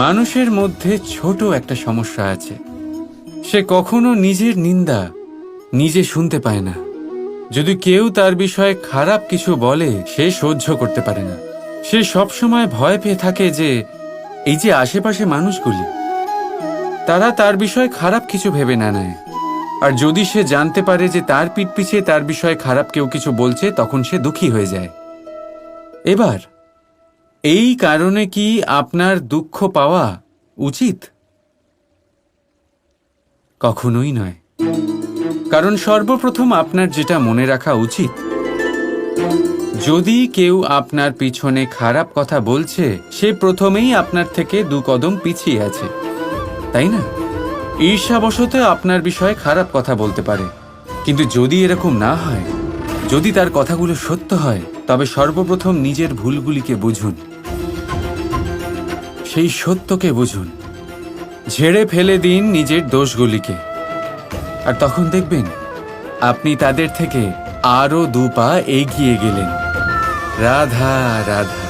মানুষের মধ্যে ছোট একটা সমস্যা আছে। সে কখনো নিজের নিন্দা নিজে শুনতে পায় না। যদি কেউ তার বিষয়ে খারাপ কিছু বলে, সে সহ্য করতে পারে না। সে সবসময় ভয় পেয়ে থাকে যে, এই যে আশেপাশে মানুষগুলি, তারা তার বিষয়ে খারাপ কিছু ভেবে না নেয়। আর যদি সে জানতে পারে যে তার পিঠ পিছে তার বিষয়ে খারাপ কেউ কিছু বলছে, তখন সে দুঃখী হয়ে যায়। এবার এই কারণে কি আপনার দুঃখ পাওয়া উচিত? কখনোই নয়। কারণ সর্বপ্রথম আপনার যেটা মনে রাখা উচিত, যদি কেউ আপনার পিছনে খারাপ কথা বলছে, সে প্রথমেই আপনার থেকে দু কদম পিছিয়ে আছে, তাই না? ঈর্ষাবশত আপনার বিষয়ে খারাপ কথা বলতে পারে। কিন্তু যদি এরকম না হয়, যদি তার কথাগুলো সত্য হয়, তবে সর্বপ্রথম নিজের ভুলগুলিকে বুঝুন। সেই সত্যকে বুঝুন। ঝেড়ে ফেলে দিন নিজের দোষগুলিকে। আর তখন দেখবেন, আপনি তাদের থেকে আরও দু পা এগিয়ে গেলেন। রাধা রাধা।